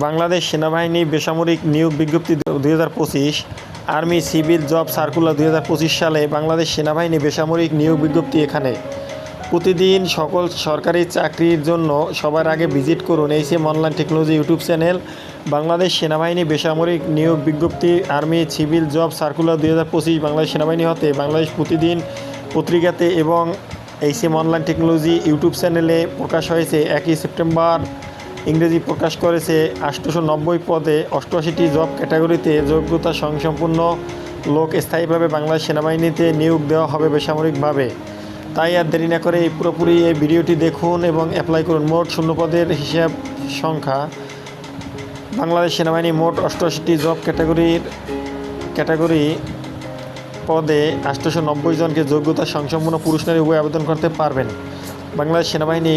বাংলাদেশ সেনাবাহিনী বেসামরিক নিয়োগ বিজ্ঞপ্তি দুই হাজার পঁচিশ, আর্মি সিভিল জব সার্কুলার দুই হাজার পঁচিশ সালে বাংলাদেশ সেনাবাহিনী বেসামরিক নিয়োগ বিজ্ঞপ্তি এখানে। প্রতিদিন সকল সরকারি চাকরির জন্য সবার আগে ভিজিট করুন HM online technology YouTube channel. Bangladesh সেনাবাহিনী বেসামরিক নিয়োগ বিজ্ঞপ্তি, আর্মি সিভিল জব সার্কুলার দুই হাজার পঁচিশ বাংলাদেশ সেনাবাহিনী হতে বাংলাদেশ প্রতিদিন পত্রিকাতে এবং এইচএম অনলাইন টেকনোলজি ইউটিউব চ্যানেলে প্রকাশ হয়েছে। একই সেপ্টেম্বর ইংরেজি প্রকাশ করেছে। আটশোশো নব্বই পদে অষ্টআশিটি জব ক্যাটাগরিতে যোগ্যতা সংসম্পন্ন লোক স্থায়ীভাবে বাংলাদেশ সেনাবাহিনীতে নিয়োগ দেওয়া হবে বেসামরিকভাবে। তাই আর দেরি না করে এই পুরোপুরি এই ভিডিওটি দেখুন এবং অ্যাপ্লাই করুন। মোট শূন্য পদের হিসাব সংখ্যা। বাংলাদেশ সেনাবাহিনী মোট অষ্টআশিটি জব ক্যাটাগরির ক্যাটাগরি পদে আটশোশো নব্বই জনকে যোগ্যতা সংসম্পন্ন পুরুষ নারী উভয় আবেদন করতে পারবেন। বাংলাদেশ সেনাবাহিনী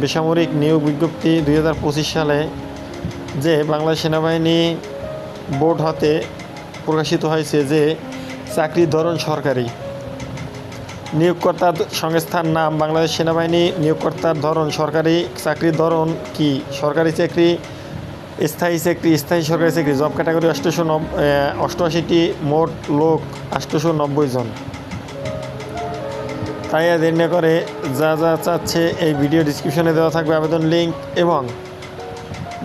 বেসামরিক নিয়োগ বিজ্ঞপ্তি দুই সালে যে বাংলাদেশ সেনাবাহিনী বোর্ড হতে প্রকাশিত হয়েছে যে চাকরির ধরন সরকারি। নিয়োগকর্তার সংস্থার নাম বাংলাদেশ সেনাবাহিনী, নিয়োগকর্তার ধরন সরকারি, চাকরির ধরন কি? সরকারি চাকরি, স্থায়ী চাকরি, স্থায়ী সরকারি চাকরি, জব ক্যাটাগরি অষ্টশো নব অষ্টআশিটি, মোট লোক আটশোশো নব্বই জন। তাই আর দেরি না করে যা যা চাচ্ছে এই ভিডিও ডিসক্রিপশনে দেওয়া থাকবে আবেদন লিঙ্ক এবং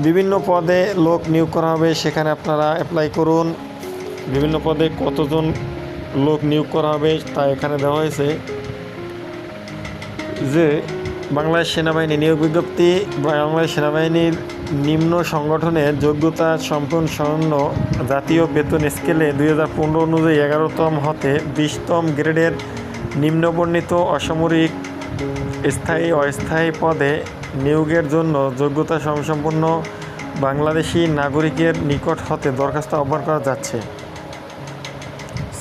বিভিন্ন পদে লোক নিয়োগ করা হবে, সেখানে আপনারা অ্যাপ্লাই করুন। বিভিন্ন পদে কতজন লোক নিয়োগ করা হবে তা এখানে দেওয়া হয়েছে যে বাংলাদেশ সেনাবাহিনী নিয়োগ বিজ্ঞপ্তি, বাংলাদেশ সেনাবাহিনীর নিম্ন সংগঠনের যোগ্যতা সম্পন্ন স্বর্ণ জাতীয় বেতন স্কেলে দুই হাজার পনেরো অনুযায়ী এগারোতম হতে বিশতম গ্রেডের নিম্নবর্ণিত অসামরিক স্থায়ী অস্থায়ী পদে নিয়োগের জন্য যোগ্যতা সম্পন্ন বাংলাদেশি নাগরিকের নিকট হতে দরখাস্ত আহ্বান করা যাচ্ছে।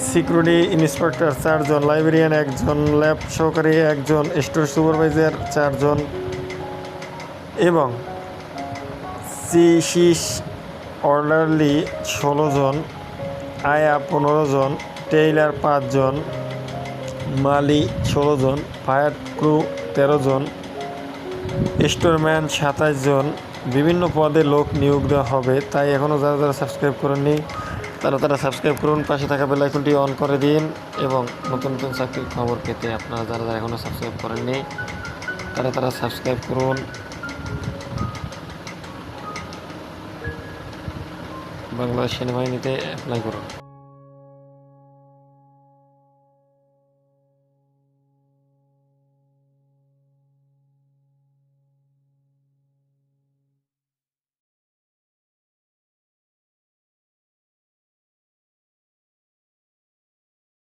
সিকিউরিটি ইন্সপেক্টর চারজন, লাইব্রেরিয়ান একজন, ল্যাব সহকারী একজন, স্টোর সুপারভাইজার চারজন এবং সিসিস অর্ডারলি ষোলো জন, আয়া পনেরো জন, টেইলার পাঁচজন মালি ষোলো জন, ফায়ার ক্রু তেরো জন, স্টোরম্যান সাতাশ জন। বিভিন্ন পদে লোক নিয়োগ দেওয়া হবে, তাই এখনও যারা যারা সাবস্ক্রাইব করেননি, তারা তারা সাবস্ক্রাইব করুন। পাশে থাকা বেল আইকনটি অন করে দিন এবং নতুন নতুন চাকরির খবর পেতে আপনারা যারা যারা এখনও সাবস্ক্রাইব করেননি, তারা তারা সাবস্ক্রাইব করুন। বাংলাদেশ সেনাবাহিনীতে অ্যাপ্লাই করুন।